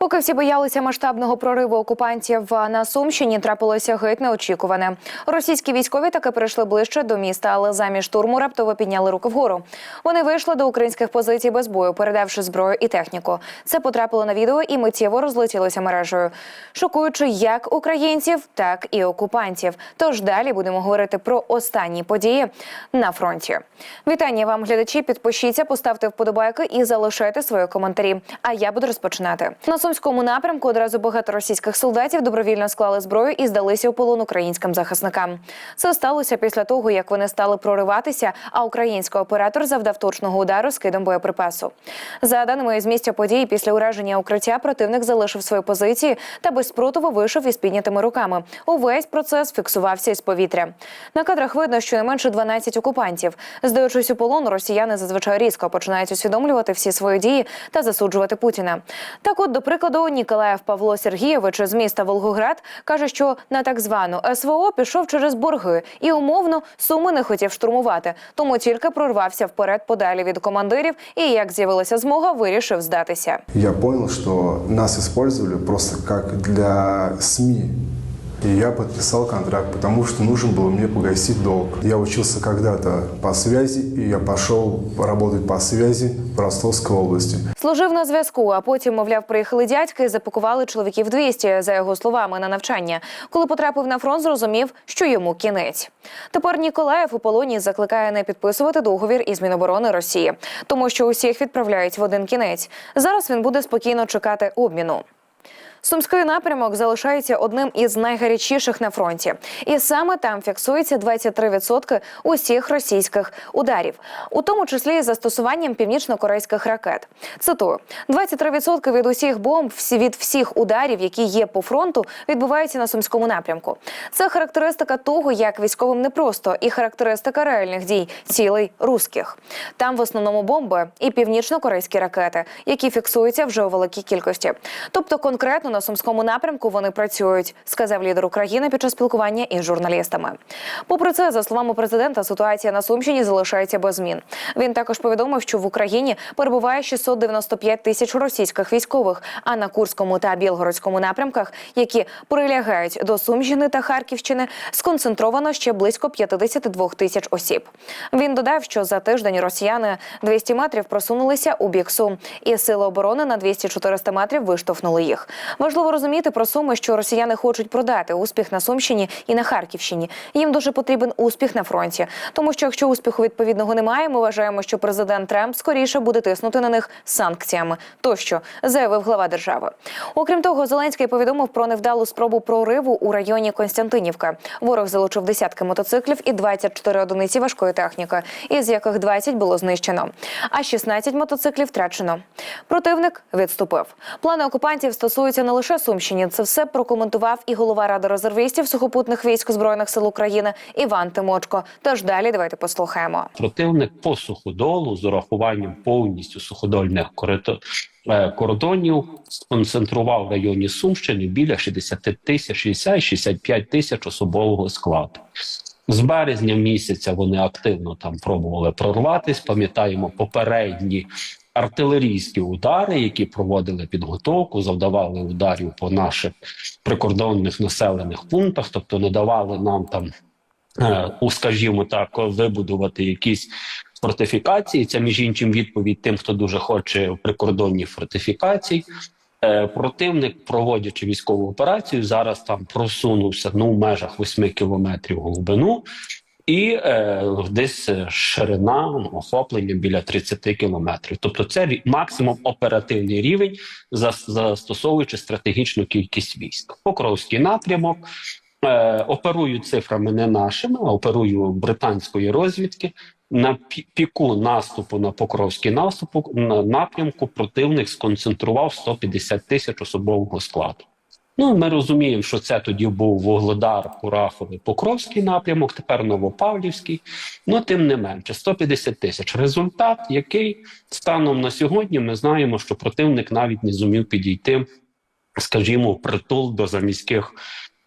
Поки всі боялися масштабного прориву окупантів на Сумщині, трапилося геть неочікуване. Російські військові таки перейшли ближче до міста, але замість штурму раптово підняли руки вгору. Вони вийшли до українських позицій без бою, передавши зброю і техніку. Це потрапило на відео і миттєво розлетілося мережею, шокуючи як українців, так і окупантів. Тож далі будемо говорити про останні події на фронті. Вітання вам, глядачі. Підпишіться, поставте вподобайки і залишайте свої коментарі. А я буду розпочинати. На сумському напрямку одразу багато російських солдатів добровільно склали зброю і здалися у полон українським захисникам. Це сталося після того, як вони стали прориватися, а український оператор завдав точного удару скидом боєприпасу. За даними з місця події, після ураження укриття противник залишив свої позиції та без спротиву вийшов із піднятими руками. Увесь процес фіксувався із повітря. На кадрах видно, що не менше 12 окупантів. Здаючись у полон, росіяни зазвичай різко починають усвідомлювати всі свої дії та засуджувати Путіна. Так, от, до Ніколаєв Павло Сергійович з міста Волгоград каже, що на так звану СВО пішов через борги і умовно суми не хотів штурмувати, тому тільки прорвався вперед подалі від командирів і, як з'явилася змога, вирішив здатися. Я понял, що нас використовували просто как для СМИ. И я подписал контракт, потому что нужен был мне погасить долг. Я учился когда-то по связи, и я пошел работать по связи в Ростовской области. Служив на зв'язку, а потім, мовляв, приїхали дядьки і запакували чоловіків 200, за його словами, на навчання. Коли потрапив на фронт, зрозумів, що йому кінець. Тепер Ніколаєв у полоні закликає не підписувати договір із Міноборони Росії, тому що усіх відправляють в один кінець. Зараз він буде спокійно чекати обміну. Сумський напрямок залишається одним із найгарячіших на фронті, і саме там фіксується 23% усіх російських ударів, у тому числі із застосуванням північно-корейських ракет. Цитую: 23% від усіх бомб, від всіх ударів, які є по фронту, відбуваються на сумському напрямку. Це характеристика того, як військовим непросто, і характеристика реальних дій цілей русських. Там в основному бомби і північно-корейські ракети, які фіксуються вже у великій кількості. Тобто, конкретно на сумському напрямку вони працюють, сказав лідер України під час спілкування із журналістами. Попри це, за словами президента, ситуація на Сумщині залишається без змін. Він також повідомив, що в Україні перебуває 695 тисяч російських військових, а на Курському та Білгородському напрямках, які прилягають до Сумщини та Харківщини, сконцентровано ще близько 52 тисяч осіб. Він додав, що за тиждень росіяни 200 метрів просунулися у бік Сум, і сили оборони на 200-400 метрів виштовхнули їх. Важливо розуміти про суми, що росіяни хочуть продати успіх на Сумщині і на Харківщині. Їм дуже потрібен успіх на фронті, тому що якщо успіху відповідного немає, ми вважаємо, що президент Трамп скоріше буде тиснути на них санкціями. Тощо заявив глава держави. Окрім того, Зеленський повідомив про невдалу спробу прориву у районі Константинівка. Ворог залучив десятки мотоциклів і 24 одиниці важкої техніки, із яких 20 було знищено, а 16 мотоциклів втрачено. Противник відступив. Плани окупантів стосуються не лише Сумщині. Це все прокоментував і голова ради резервістів сухопутних військ збройних сил України Іван Тимочко. Тож далі давайте послухаємо. Противник по суходолу з урахуванням повністю суходольних е, кордонів сконцентрував в районі Сумщини біля 60 тисяч, 60-65 тисяч особового складу. З березня місяця вони активно там пробували прорватися. Пам'ятаємо попередні артилерійські удари, які проводили підготовку, завдавали ударів по наших прикордонних населених пунктах, тобто не давали нам там, е, у, скажімо так, вибудувати якісь фортифікації. Це між іншим відповідь тим, хто дуже хоче прикордонні фортифікації. Е, Противник, проводячи військову операцію, зараз там просунувся ну в межах 8 кілометрів глибину, і е, десь е, ширина охоплення біля 30 кілометрів. Тобто, це максимум оперативний рівень, зас- застосовуючи стратегічну кількість військ. Покровський напрямок. Е, оперую цифрами не нашими, а оперую британської розвідки. На піку наступу на Покровський наступу на напрямку противник сконцентрував 150 тисяч особового складу. Ну, ми розуміємо, що це тоді був Вугледар, Кураховий, Покровський напрямок, тепер Новопавлівський. Ну, тим не менше, 150 тисяч. Результат, який станом на сьогодні ми знаємо, що противник навіть не зумів підійти, скажімо, притул до заміських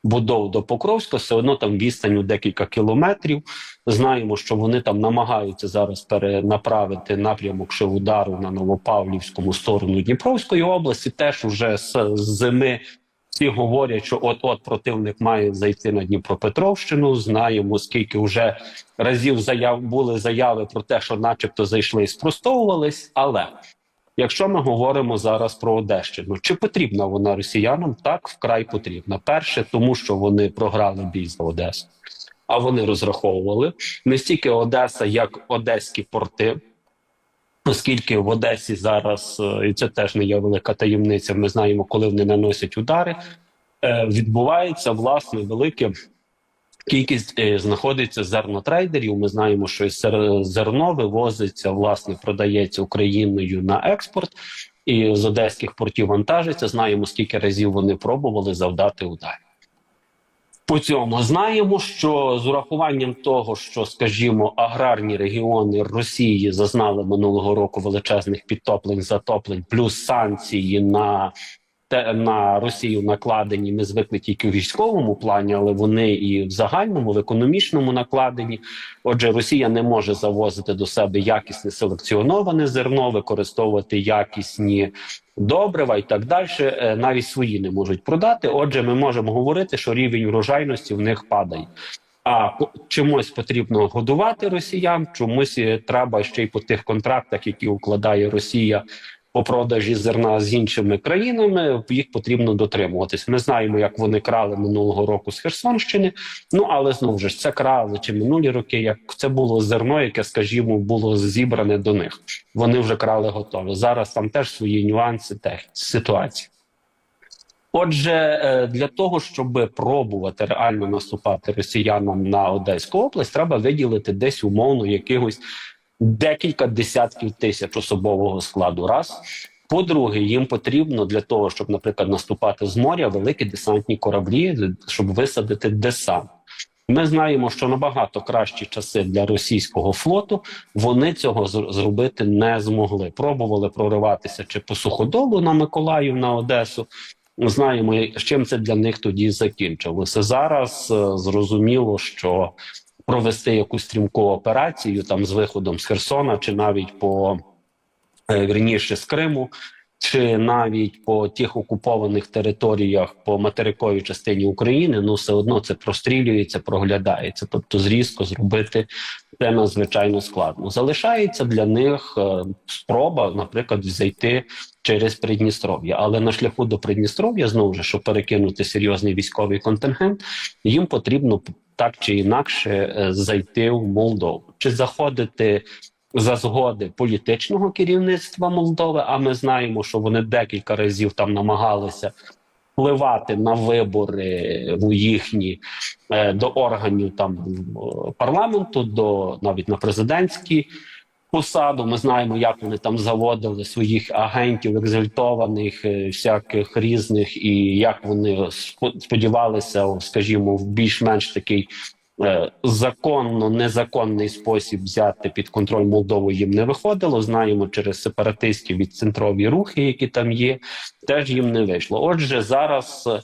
будов до Покровська, все одно там відстань у декілька кілометрів. Знаємо, що вони там намагаються зараз перенаправити напрямок ще удару на Новопавлівському сторону Дніпровської області. Теж уже з зими всі говорять, що от от противник має зайти на Дніпропетровщину. Знаємо, скільки вже разів заяв були заяви про те, що, начебто, зайшли і спростовувались. Але якщо ми говоримо зараз про Одещину, чи потрібна вона росіянам? Так, вкрай потрібна. Перше, тому що вони програли бій за Одесу. А вони розраховували не стільки Одеса, як одеські порти. Оскільки в Одесі зараз, е, і це теж не є велика таємниця, ми знаємо, коли вони наносять удари, е, відбувається власне велике кількість е, знаходиться зернотрейдерів. Ми знаємо, що зер- зерно вивозиться, власне, продається Україною на експорт, і з одеських портів вантажиться. Знаємо, скільки разів вони пробували завдати ударів. По цьому знаємо, що з урахуванням того, що, скажімо, аграрні регіони Росії зазнали минулого року величезних підтоплень, затоплень, плюс санкції на те на Росію накладені. Ми звикли тільки у військовому плані, але вони і в загальному, в економічному накладені. Отже, Росія не може завозити до себе якісне селекціоноване зерно, використовувати якісні добрива і так далі. Е, Навіть свої не можуть продати. Отже, ми можемо говорити, що рівень врожайності в них падає. А чомусь потрібно годувати росіян, чомусь е, треба ще й по тих контрактах, які укладає Росія по продажі зерна з іншими країнами. Їх потрібно дотримуватись. Ми знаємо, як вони крали минулого року з Херсонщини. Ну але знову ж це крали чи минулі роки. Як це було зерно, яке, скажімо, було зібране до них. Вони вже крали готове. Зараз там теж свої нюанси тех ситуації. Отже, е, для того, щоб пробувати реально наступати росіянам на Одеську область, треба виділити десь умовно якихось декілька десятків тисяч особового складу. Раз по-друге, їм потрібно для того, щоб, наприклад, наступати з моря, великі десантні кораблі, щоб висадити десант. Ми знаємо, що набагато кращі часи для російського флоту вони цього зробити не змогли. Пробували прориватися чи по суходолу на Миколаїв на Одесу. Знаємо, з чим це для них тоді закінчилося. Зараз е, зрозуміло, що провести якусь стрімку операцію там з виходом з Херсона, чи навіть по е, вірніше з Криму, чи навіть по тих окупованих територіях по материковій частині України, ну все одно це прострілюється, проглядається. Тобто, зрізко зробити це надзвичайно складно. Залишається для них е, спроба, наприклад, зайти через Придністров'я, але на шляху до Придністров'я знову ж щоб перекинути серйозний військовий контингент, їм потрібно так чи інакше е, зайти в Молдову чи заходити за згоди політичного керівництва Молдови. А ми знаємо, що вони декілька разів там намагалися впливати на вибори в їхні е, до органів там е, парламенту, до навіть на президентські посаду. Ми знаємо, як вони там заводили своїх агентів, екзальтованих, е, всяких різних, і як вони спо- сподівалися, скажімо, в більш-менш такий. е, Законно незаконний спосіб взяти під контроль Молдову їм не виходило. Знаємо через сепаратистів від центрові рухи, які там є, теж їм не вийшло. Отже, зараз е,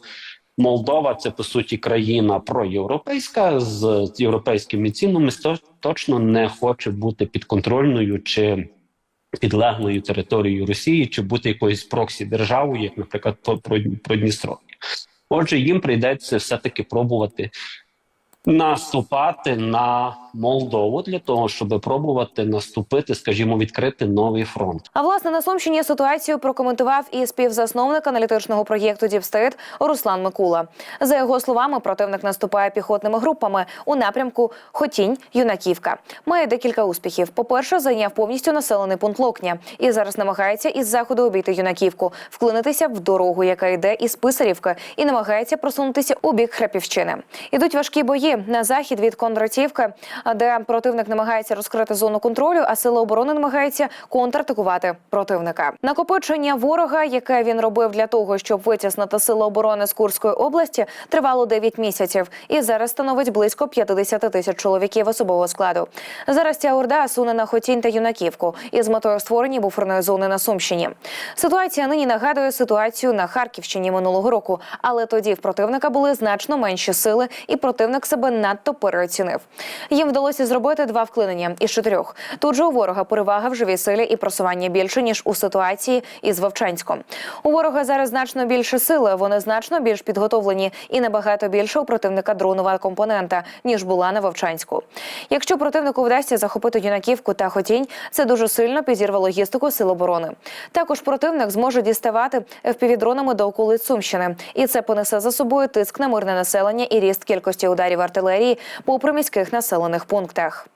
Молдова це по суті країна проєвропейська з європейськими цінами. то- точно не хоче бути підконтрольною чи підлеглою територією Росії, чи бути якоюсь проксі державою, як, наприклад, про, Дністров'я. Отже, їм прийдеться все-таки пробувати наступати на Молдову для того, щоб пробувати наступити, скажімо, відкрити новий фронт. А власне на Сумщині ситуацію прокоментував і співзасновник аналітичного проєкту Діпстейт Руслан Микула. За його словами, противник наступає піхотними групами у напрямку Хотінь Юнаківка. Має декілька успіхів. По-перше, зайняв повністю населений пункт Локня і зараз намагається із заходу обійти Юнаківку, вклинитися в дорогу, яка йде із Писарівки, і намагається просунутися у бік Храпівщини. Ідуть важкі бої бої на захід від Кондратівки, де противник намагається розкрити зону контролю, а сили оборони намагаються контратакувати противника. Накопичення ворога, яке він робив для того, щоб витіснити сили оборони з Курської області, тривало 9 місяців і зараз становить близько 50 тисяч чоловіків особового складу. Зараз ця орда суне на Хотінь та Юнаківку із метою створення буферної зони на Сумщині. Ситуація нині нагадує ситуацію на Харківщині минулого року, але тоді в противника були значно менші сили, і противник себе надто переоцінив. Їм вдалося зробити два вклинення із чотирьох. Тут же у ворога перевага в живій силі і просування більше ніж у ситуації із Вовчанськом. У ворога зараз значно більше сили. Вони значно більш підготовлені і набагато більше у противника дронова компонента ніж була на Вовчанську. Якщо противнику вдасться захопити юнаківку та хотінь, це дуже сильно підірве логістику сил оборони. Також противник зможе діставати FPV-дронами до околиць Сумщини, і це понесе за собою тиск на мирне населення і ріст кількості ударів артилерії по приміських населених пунктах.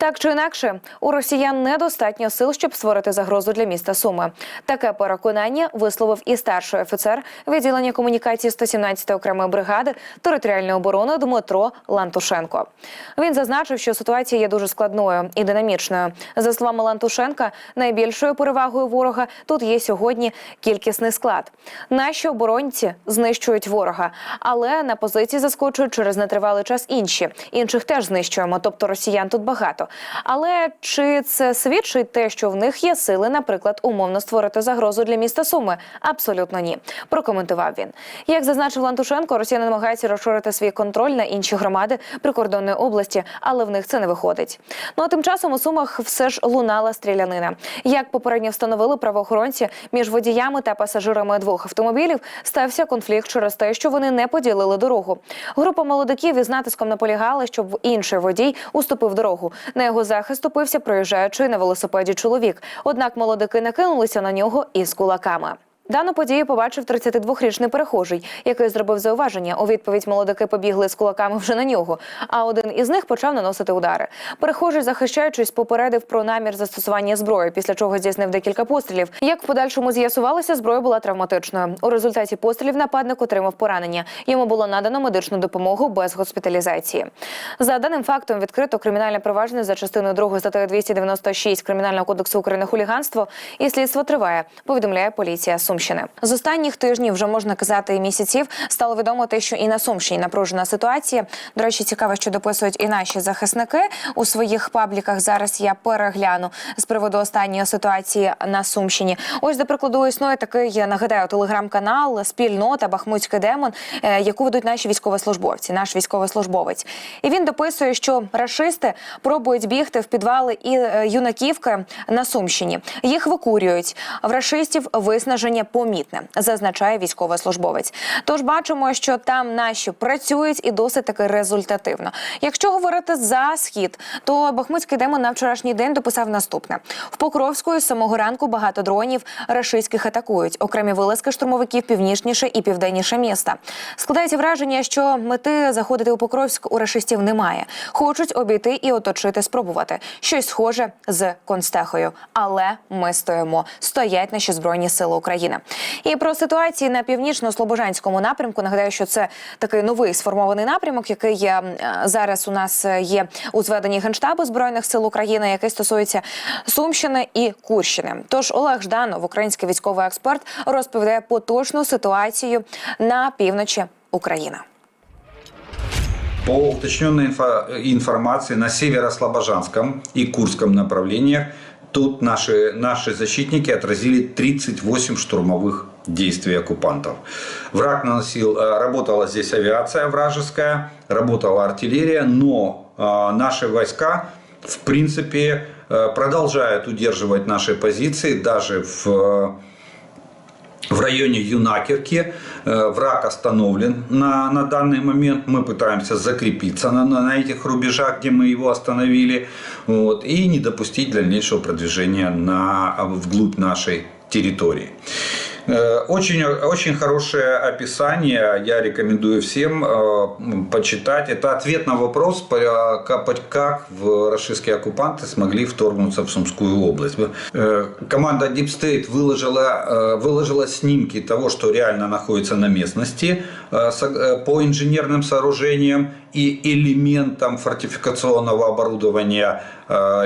Так чи інакше, у росіян недостатньо сил, щоб створити загрозу для міста Суми. Таке переконання висловив і старший офіцер відділення комунікації 117-ї окремої бригади територіальної оборони Дмитро Лантушенко. Він зазначив, що ситуація є дуже складною і динамічною. За словами Лантушенка, найбільшою перевагою ворога тут є сьогодні кількісний склад. Наші оборонці знищують ворога, але на позиції заскочують через нетривалий час інші. Інших теж знищуємо, тобто росіян тут багато. Але чи це свідчить те, що в них є сили, наприклад, умовно створити загрозу для міста Суми? Абсолютно ні. Прокоментував він. Як зазначив Лантушенко, росіяни намагаються розширити свій контроль на інші громади прикордонної області, але в них це не виходить. Ну а тим часом у Сумах все ж лунала стрілянина. Як попередньо встановили правоохоронці між водіями та пасажирами двох автомобілів, стався конфлікт через те, що вони не поділили дорогу. Група молодиків із натиском наполягала, щоб інший водій уступив дорогу. На його захист опився проїжджаючий на велосипеді чоловік. Однак молодики накинулися на нього із кулаками. Дану подію побачив 32-річний перехожий, який зробив зауваження. У відповідь молодики побігли з кулаками вже на нього. А один із них почав наносити удари. Перехожий, захищаючись, попередив про намір застосування зброї, після чого здійснив декілька пострілів. Як в подальшому з'ясувалося, зброя була травматичною. У результаті пострілів нападник отримав поранення. Йому було надано медичну допомогу без госпіталізації. За даним фактом відкрито кримінальне провадження за частиною 2 статтею 296 Кримінального кодексу України хуліганство і слідство триває. Повідомляє поліція Сумщини. З останніх тижнів вже можна казати місяців стало відомо те, що і на Сумщині напружена ситуація. До речі, цікаво, що дописують і наші захисники у своїх пабліках. Зараз я перегляну з приводу останньої ситуації на Сумщині. Ось до прикладу існує такий нагадаю телеграм-канал Спільнота Бахмутський демон, е, яку ведуть наші військовослужбовці, наш військовослужбовець. І він дописує, що рашисти пробують бігти в підвали і е, юнаківки на Сумщині. Їх викурюють. В рашистів виснаження помітне, зазначає військовослужбовець. Тож бачимо, що там наші працюють і досить таки результативно. Якщо говорити за схід, то Бахмутський демон на вчорашній день дописав наступне: в Покровську з самого ранку багато дронів рашистських атакують. Окремі вилазки штурмовиків північніше і південніше міста. Складається враження, що мети заходити у Покровськ у рашистів немає. Хочуть обійти і оточити, спробувати щось схоже з Констехою. Але ми стоїмо. Стоять наші збройні сили України. І про ситуації на північно-слобожанському напрямку нагадаю, що це такий новий сформований напрямок, який є, е, зараз у нас е, є у зведенні генштабу збройних сил України, який стосується Сумщини і Курщини. Тож Олег Жданов, український військовий експерт, розповідає поточну ситуацію на півночі України. По уточненной инфо- информации на северо-слобожанском и Курском направлениях тут наши, наши защитники отразили 38 штурмовых действий оккупантов. Враг наносил, э, работала здесь авиация вражеская, работала артиллерия, но э, наши войска в принципе э, продолжают удерживать наши позиции даже в в районе Юнакерки э, враг остановлен на, на данный момент. Мы пытаемся закрепиться на, на, на этих рубежах, где мы его остановили, вот, и не допустить дальнейшего продвижения на, вглубь нашей территории. Э, Очень, очень хорошее описание, я рекомендую всем э, почитать. Это ответ на вопрос, по- как российские оккупанты смогли вторгнуться в Сумскую область. Э, Команда Deep State выложила, выложила снимки того, что реально находится на местности по инженерным сооружениям и элементам фортификационного оборудования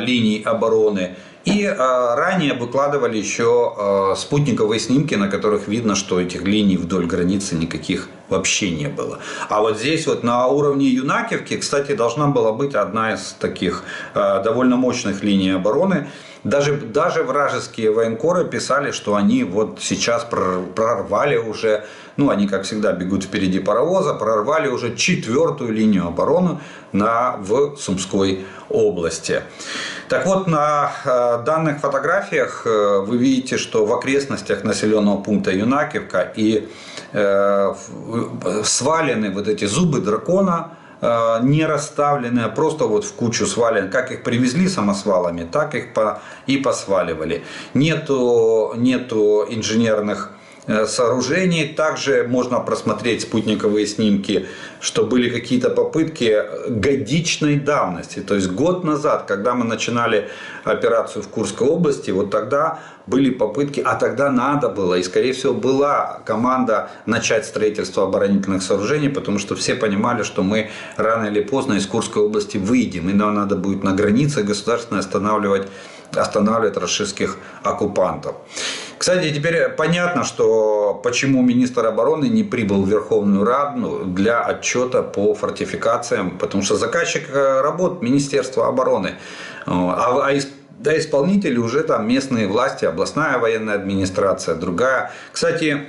линий обороны. И э, ранее выкладывали еще э, спутниковые снимки, на которых видно, что этих линий вдоль границы никаких вообще не было. А вот здесь вот на уровне Юнакивки, кстати, должна была быть одна из таких э, довольно мощных линий обороны. Даже, даже вражеские военкоры писали, что они вот сейчас прор- прорвали уже, ну они как всегда бегут впереди паровоза, прорвали уже четвертую линию обороны на, в Сумской области. Так вот, на э, данных фотографиях э, вы видите, что в окрестностях населенного пункта Юнакивка и э, свалены вот эти зубы дракона, не расставлены, а просто вот в кучу свалены. Как их привезли самосвалами, так их по, и посваливали. Нету, нету инженерных сооружений. Также можно просмотреть спутниковые снимки, что были какие-то попытки годичной давности. То есть год назад, когда мы начинали операцию в Курской области, вот тогда были попытки, а тогда надо было, и скорее всего была команда начать строительство оборонительных сооружений, потому что все понимали, что мы рано или поздно из Курской области выйдем, и нам надо будет на границе государственно останавливать останавливать российских оккупантов. Кстати, теперь понятно, что почему министр обороны не прибыл в Верховную Раду для отчета по фортификациям, потому что заказчик э, работ Министерство обороны, Э, а, а да, исполнители уже там местные власти, областная военная администрация, другая. Кстати,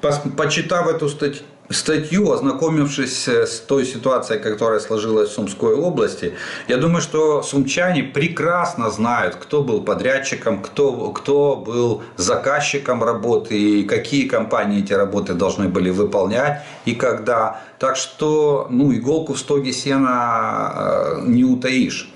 пос- почитав эту стать- статью, ознакомившись э, с той ситуацией, которая сложилась в Сумской области, я думаю, что сумчане прекрасно знают, кто был подрядчиком, кто, кто был заказчиком работы и какие компании эти работы должны были выполнять и когда. Так что ну, иголку в стоге сена э, не утаишь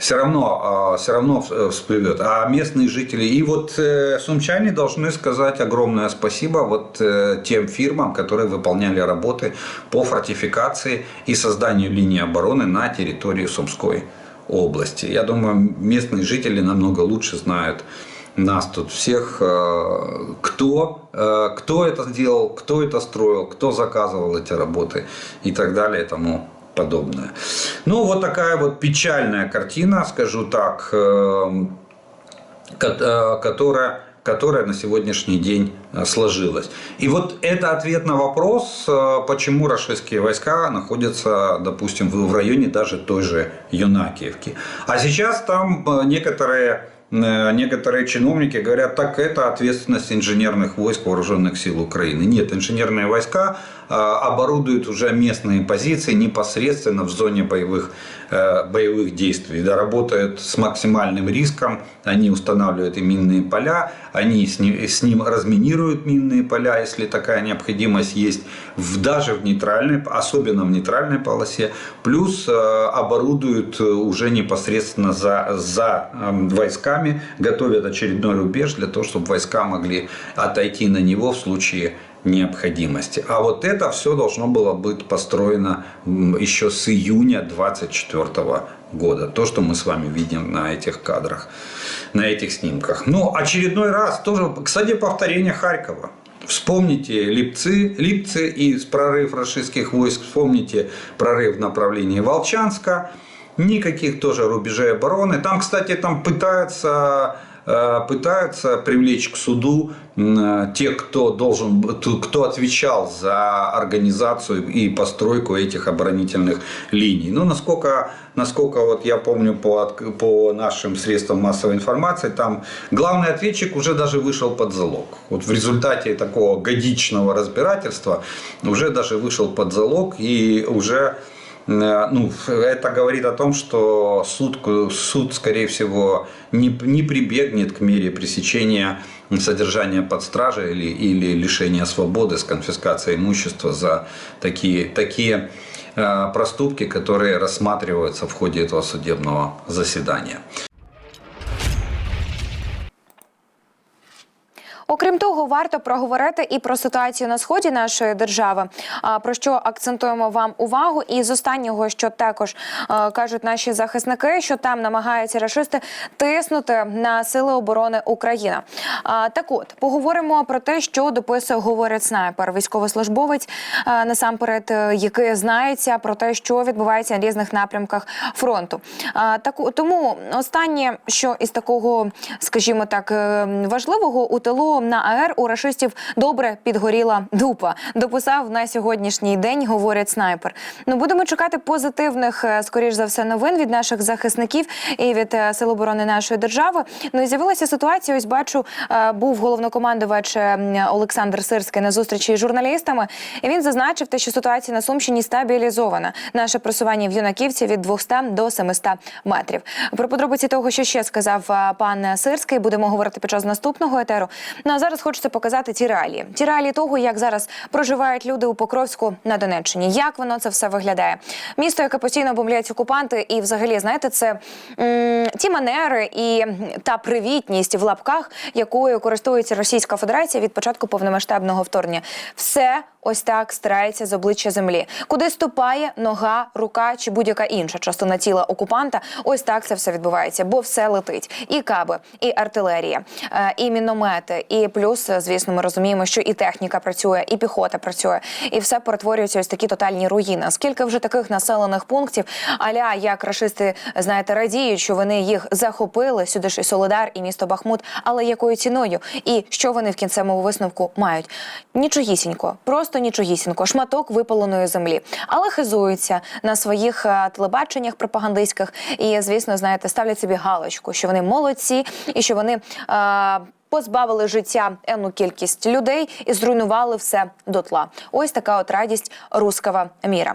все равно, все равно э, всплывет. А местные жители, и вот э, сумчане должны сказать огромное спасибо вот э, тем фирмам, которые выполняли работы по фортификации и созданию линии обороны на территории Сумской области. Я думаю, местные жители намного лучше знают нас тут всех, кто, кто это сделал, кто это строил, кто заказывал эти работы и так далее и тому подобное. Ну, вот такая вот печальная картина, скажу так, э, ко- э, которая, которая на сегодняшний день э, сложилась. И вот это ответ на вопрос, э, почему российские войска находятся, допустим, в районе даже той же Юнакиевки. А сейчас там некоторые Некоторые чиновники говорят, так это ответственность инженерных войск вооруженных сил Украины. Нет, инженерные войска э, оборудуют уже местные позиции непосредственно в зоне боевых, э, боевых действий. Да, работают с максимальным риском, они устанавливают и минные поля, они с ним, с ним разминируют минные поля, если такая необходимость есть, в, даже в нейтральной, особенно в нейтральной полосе, плюс э, оборудуют э, уже непосредственно за, за э, войсками, готовят очередной рубеж для того, чтобы войска могли отойти на него в случае необходимости. А вот это все должно было быть построено еще с июня 24 года. То, что мы с вами видим на этих кадрах, на этих снимках. Ну, очередной раз тоже, кстати, повторение Харькова. Вспомните Липцы, Липцы и прорыв российских войск, вспомните прорыв в направлении Волчанска. Никаких тоже рубежей обороны. Там, кстати, там пытаются пытаются привлечь к суду м, тех, кто должен, кто отвечал за организацию и постройку этих оборонительных линий. Ну, насколько, насколько вот я помню по, по нашим средствам массовой информации, там главный ответчик уже даже вышел под залог. Вот в результате такого годичного разбирательства уже даже вышел под залог и уже Э, ну, это говорит о том, что суд, суд скорее всего, не, не прибегнет к мере пресечения содержания под стражей или, или лишения свободы с конфискацией имущества за такие, такие э, проступки, которые рассматриваются в ходе этого судебного заседания. Окрім того, варто проговорити і про ситуацію на сході нашої держави. а, Про що акцентуємо вам увагу? І з останнього, що також кажуть наші захисники, що там намагаються рашисти тиснути на сили оборони України. А, Так от поговоримо про те, що дописує говорить снайпер, військовослужбовець насамперед, е, який знається про те, що відбувається на різних напрямках фронту. А, Так тому останнє, що із такого, скажімо так, е, важливого у тилу на АР у рашистів добре підгоріла дупа. Дописав на сьогоднішній день, говорять снайпер. Ну будемо чекати позитивних, е, скоріш за все, новин від наших захисників і від е, сил оборони нашої держави. Ну і з'явилася ситуація. Ось бачу, е, був головнокомандувач Олександр Сирський на зустрічі з журналістами. І він зазначив те, що ситуація на Сумщині стабілізована. Наше просування в юнаківці від 200 до 700 метрів. Про подробиці того, що ще сказав пан Сирський, будемо говорити під час наступного етеру. Ну а зараз хочеться показати ті реалії. Ті реалії того, як зараз проживають люди у Покровську на Донеччині. Як воно це все виглядає? Місто, яке постійно бомблять окупанти, і взагалі, знаєте, це м, ті манери і та привітність в лапках, якою користується Російська Федерація від початку повномасштабного вторгнення. Все ось так стирається з обличчя землі. Куди ступає нога, рука чи будь-яка інша частина тіла окупанта, ось так це все відбувається, бо все летить. І каби, і артилерія, е, і міномети, і плюс, е, звісно, ми розуміємо, що і техніка працює, і піхота працює, і все перетворюється ось такі тотальні руїни. Скільки вже таких населених пунктів, аля як рашисти, знаєте, радіють, що вони їх захопили сюди ж і Солидар, і місто Бахмут, але якою ціною? І що вони в кінцевому висновку мають? Нічогісінько, просто нічогісінько, шматок випаленої землі, але хизуються на своїх е, телебаченнях пропагандистських і, звісно, знаєте, ставлять собі галочку, що вони молодці і що вони. е, Позбавили життя енну кількість людей і зруйнували все дотла. Ось така от радість руского міра.